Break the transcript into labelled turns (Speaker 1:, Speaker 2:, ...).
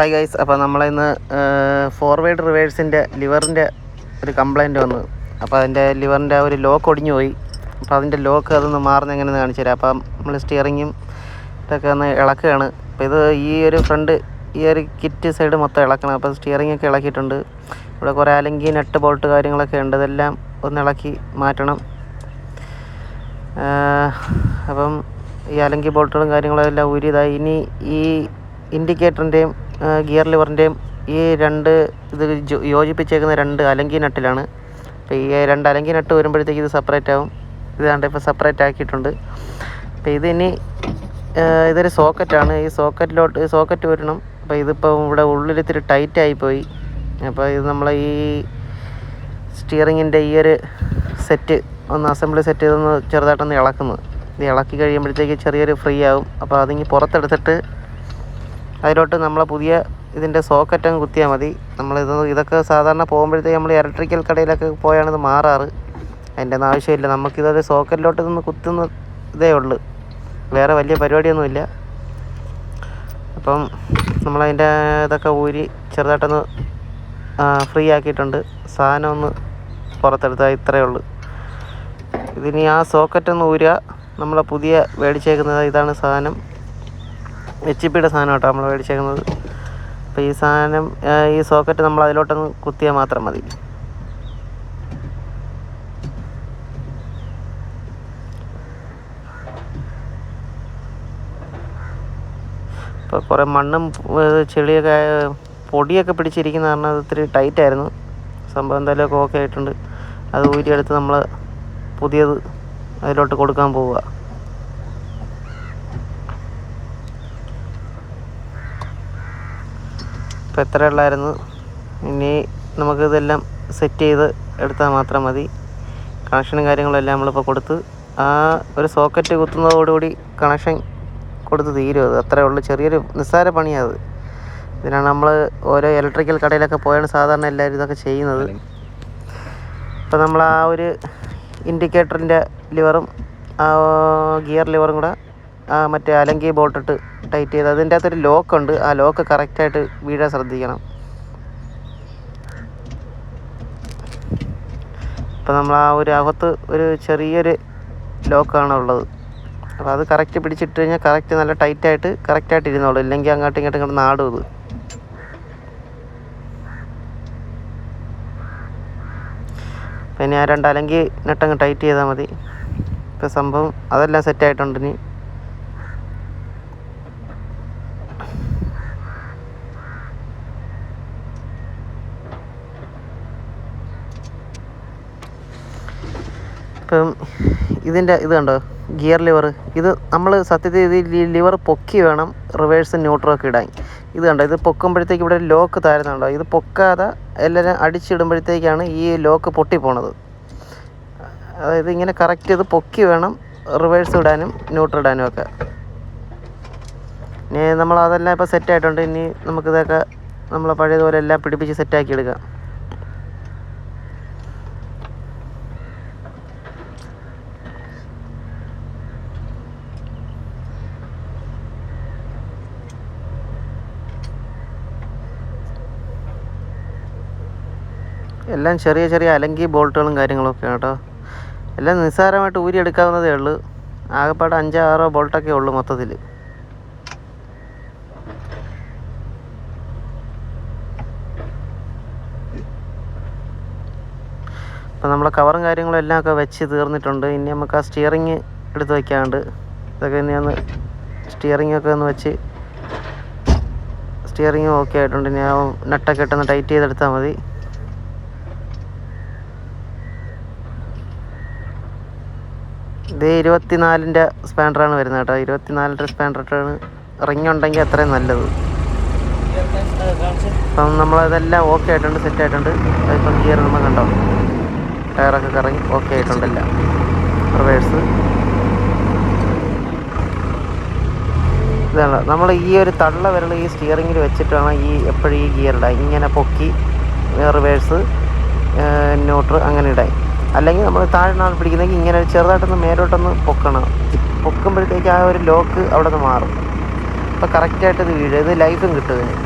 Speaker 1: Hi guys അപ്പോൾ നമ്മളിന്ന് forward റിവേഴ്സിന്റെ ലിവറിന്റെ ഒരു കംപ്ലൈന്റ് വന്നു. അപ്പോൾ അതിന്റെ ലിവറിന്റെ ഒരു ലോക്ക് ഒടിഞ്ഞു പോയി. അപ്പോൾ അതിന്റെ ലോക്ക് അതൊന്ന് മാറുന്ന എങ്ങനെയെന്ന് കാണിച്ചു തരാം. അപ്പം നമ്മൾ സ്റ്റിയറിങ്ങും ഇതൊക്കെ ഒന്ന് ഇളക്കുകയാണ്. അപ്പോൾ ഇത് ഈ ഒരു ഫ്രണ്ട് ഈ ഒരു കിറ്റ് സൈഡ് മൊത്തം ഇളക്കണം. അപ്പോൾ സ്റ്റിയറിംഗ് ഒക്കെ ഇളക്കിയിട്ടുണ്ട്. ഇവിടെ കുറേ അലങ്കി നട്ട് ബോൾട്ട് കാര്യങ്ങളൊക്കെ ഉണ്ട്. ഇതെല്ലാം ഒന്ന് ഇളക്കി മാറ്റണം. അപ്പം ഈ അലങ്കി ബോൾട്ടുകളും കാര്യങ്ങളും എല്ലാം ഊരിയതായി. ഇനി ഈ ഇൻഡിക്കേറ്ററിന്റെയും ഗിയർ ലിവറിന്റെയും ഈ രണ്ട് ഇത് യോജിപ്പിച്ചേക്കുന്ന രണ്ട് അലങ്കി നട്ടിലാണ്. അപ്പോൾ ഈ രണ്ട് അലങ്കി നട്ട് വരുമ്പോഴത്തേക്ക് ഇത് സെപ്പറേറ്റ് ആവും. ഇതാണ്ട് ഇപ്പോൾ സെപ്പറേറ്റ് ആക്കിയിട്ടുണ്ട്. അപ്പോൾ ഇതിനി ഇതൊരു സോക്കറ്റാണ് ഈ സോക്കറ്റിലോട്ട് സോക്കറ്റ് വരണം. അപ്പോൾ ഇതിപ്പോൾ ഇവിടെ ഉള്ളിൽ ഇത്തിരി ടൈറ്റ് ആയിപ്പോയി. അപ്പോൾ ഇത് നമ്മൾ ഈ സ്റ്റിയറിങ്ങിന്റെ ഈ ഒരു സെറ്റ് ഒന്ന് അസംബ്ലി സെറ്റ് ചെയ്തൊന്ന് ചെറുതായിട്ടൊന്ന് ഇളക്കുന്നത്. ഇത് ഇളക്കി കഴിയുമ്പോഴത്തേക്ക് ചെറിയൊരു ഫ്രീ ആവും. അപ്പോൾ അതിങ്ങ് പുറത്തെടുത്തിട്ട് അതിലോട്ട് നമ്മൾ പുതിയ ഇതിന്റെ സോക്കറ്റ് അങ്ങ് കുത്തിയാൽ മതി. നമ്മളിത് ഇതൊക്കെ സാധാരണ പോകുമ്പോഴത്തേക്ക് നമ്മൾ ഇലക്ട്രിക്കൽ കടയിലൊക്കെ പോയാണ് ഇത് മാറാറ്. അതിന്റെ ഒന്നും ആവശ്യമില്ല. നമുക്കിതൊരു സോക്കറ്റിലോട്ട് നിന്ന് കുത്തുന്ന ഇതേ ഉള്ളൂ. വേറെ വലിയ പരിപാടിയൊന്നുമില്ല. അപ്പം നമ്മളതിന്റെ ഇതൊക്കെ ഊരി ചെറുതായിട്ടൊന്ന് ഫ്രീ ആക്കിയിട്ടുണ്ട്. സാധനം ഒന്ന് പുറത്തെടുത്താൽ ഇത്രയേ ഉള്ളൂ. ഇതിനി ആ സോക്കറ്റ് ഒന്ന് ഊരുക. നമ്മളെ പുതിയ മേടിച്ചേക്കുന്നത് ഇതാണ് സാധനം. എച്ച് പിയുടെ സാധനം കേട്ടോ നമ്മൾ മേടിച്ചേക്കുന്നത്. അപ്പോൾ ഈ സാധനം ഈ സോക്കറ്റ് നമ്മൾ അതിലോട്ടൊന്ന് കുത്തിയാൽ മാത്രം മതി. ഇപ്പോൾ കുറേ മണ്ണും ചെളിയൊക്കെ പൊടിയൊക്കെ പിടിച്ചിരിക്കുന്ന കാരണം അത് ഇത്തിരി ടൈറ്റ് ആയിരുന്നു സംഭവം എന്തായാലും ഓക്കെ ആയിട്ടുണ്ട്. അത് ഊരിയെടുത്ത് നമ്മൾ പുതിയത് അതിലോട്ട് കൊടുക്കാൻ പോവുക. ഇപ്പോൾ എത്ര ഉള്ളായിരുന്നു? ഇനി നമുക്കിതെല്ലാം സെറ്റ് ചെയ്ത് എടുത്താൽ മാത്രം മതി. കണക്ഷനും കാര്യങ്ങളും എല്ലാം നമ്മളിപ്പോൾ കൊടുത്ത് ആ ഒരു സോക്കറ്റ് കുത്തുന്നതോടുകൂടി കണക്ഷൻ കൊടുത്ത് തീരും അത്. അത്രേ ഉള്ളൂ. ചെറിയൊരു നിസ്സാര പണിയാണ് ഇതിനാണ് നമ്മൾ ഓരോ ഇലക്ട്രിക്കൽ കടയിലൊക്കെ പോയാണ് സാധാരണ എല്ലാവരും ഇതൊക്കെ ചെയ്യുന്നത്. ഇപ്പോൾ നമ്മൾ ആ ഒരു ഇൻഡിക്കേറ്ററിന്റെ ലിവറും ആ ഗിയർ ലിവറും കൂടെ മറ്റേ അലങ്കി ബോൾട്ടിട്ട് ടൈറ്റ് ചെയ്ത് അതിന്റെ അകത്തൊരു ലോക്ക് ഉണ്ട്. ആ ലോക്ക് കറക്റ്റായിട്ട് വീഴാൻ ശ്രദ്ധിക്കണം. അപ്പോൾ നമ്മൾ ആ ഒരു അകത്ത് ഒരു ചെറിയൊരു ലോക്കാണ് ഉള്ളത്. അപ്പോൾ അത് കറക്റ്റ് പിടിച്ചിട്ട് കഴിഞ്ഞാൽ കറക്റ്റ് നല്ല ടൈറ്റായിട്ട് കറക്റ്റായിട്ട് ഇരുന്നോളൂ. ഇല്ലെങ്കിൽ അങ്ങോട്ടും ഇങ്ങോട്ടും ഇങ്ങോട്ട് നാടും ഇത്. പിന്നെ ആ രണ്ട് അലങ്കി നെട്ടങ്ങ് ടൈറ്റ് ചെയ്താൽ മതി. ഇപ്പോൾ സംഭവം അതെല്ലാം സെറ്റായിട്ടുണ്ട് ഇനി. ഇപ്പം ഇതിന്റെ ഇത് കണ്ടോ? Gear lever. ഇത് നമ്മൾ സത്യത്തിൽ ഇത് ലിവർ പൊക്കി വേണം റിവേഴ്സ് ന്യൂട്രോക്ക് ഇടാൻ. ഇത് കണ്ടോ? ഇത് പൊക്കുമ്പോഴത്തേക്ക് ഇവിടെ ലോക്ക് താരുന്നുണ്ടോ ഇത് പൊക്കാതെ എല്ലാവരും അടിച്ചിടുമ്പോഴത്തേക്കാണ് ഈ ലോക്ക് പൊട്ടിപ്പോണത്. അതായത് ഇങ്ങനെ കറക്റ്റ് ഇത് പൊക്കി വേണം റിവേഴ്സ് ഇടാനും ന്യൂട്രൽ ഇടാനും ഒക്കെ. ഇനി നമ്മൾ അതെല്ലാം ഇപ്പോൾ സെറ്റ് ആയിട്ടുണ്ട്. ഇനി നമുക്കിതൊക്കെ നമ്മളെ പഴയതുപോലെ എല്ലാം പിടിപ്പിച്ച് സെറ്റാക്കി എടുക്കാം. എല്ലാം ചെറിയ ചെറിയ അലങ്കി ബോൾട്ടുകളും കാര്യങ്ങളൊക്കെ കേട്ടോ. എല്ലാം നിസ്സാരമായിട്ട് ഊരിയെടുക്കാവുന്നതേ ഉള്ളൂ. ആകെപ്പാട് അഞ്ചോ ആറോ ബോൾട്ടൊക്കെ ഉള്ളൂ മൊത്തത്തിൽ അപ്പോൾ നമ്മളെ കവറും കാര്യങ്ങളും എല്ലാം ഒക്കെ വെച്ച് തീർന്നിട്ടുണ്ട്. ഇനി നമുക്ക് ആ സ്റ്റിയറിങ് എടുത്ത് വയ്ക്കാണ്ട് ഇതൊക്കെ ഇനി ഒന്ന് സ്റ്റിയറിംഗ് ഒക്കെ ഒന്ന് വെച്ച് സ്റ്റിയറിങ് ഓക്കെ ആയിട്ടുണ്ട്. ഇനി ആ നട്ടൊക്കെ ഇട്ടൊന്ന് ടൈറ്റ് ചെയ്തെടുത്താൽ മതി. ഇത് ഇരുപത്തിനാലിന്റെ സ്പാൻഡറാണ് വരുന്നത് കേട്ടോ. ഇരുപത്തിനാലിന്റെ സ്പാൻഡറാണ് റിങ് ഉണ്ടെങ്കിൽ അത്രയും നല്ലത്. അപ്പം നമ്മളതെല്ലാം ഓക്കെ ആയിട്ടുണ്ട് സെറ്റ് ആയിട്ടുണ്ട്. അതിപ്പം ഗിയർ നമ്മൾ കണ്ടോ? ടയറൊക്കെ കറങ്ങി ഓക്കെ ആയിട്ടുണ്ടല്ല. റിവേഴ്സ് ഇതാണ് നമ്മൾ ഈ ഒരു തള്ള വിരൽ ഈ സ്റ്റിയറിങ്ങിൽ വെച്ചിട്ടാണ് ഈ എപ്പോഴും ഈ ഗിയർ ഇടാൻ. ഇങ്ങനെ പൊക്കി റിവേഴ്സ് ന്യൂട്രൽ അങ്ങനെ ഇടാൻ. അല്ലെങ്കിൽ നമ്മൾ താഴ്ന്നാണ് പിടിക്കുന്നെങ്കിൽ ഇങ്ങനെ ചെറുതായിട്ടൊന്ന് മേലോട്ടൊന്ന് പൊക്കണം. പൊക്കുമ്പോഴത്തേക്ക് ആ ഒരു ലോക്ക് അവിടെ നിന്ന് മാറും അപ്പോൾ കറക്റ്റായിട്ട് ഇത് വീഴും. ഇത് ലൈഫും കിട്ടും ഇതിന്.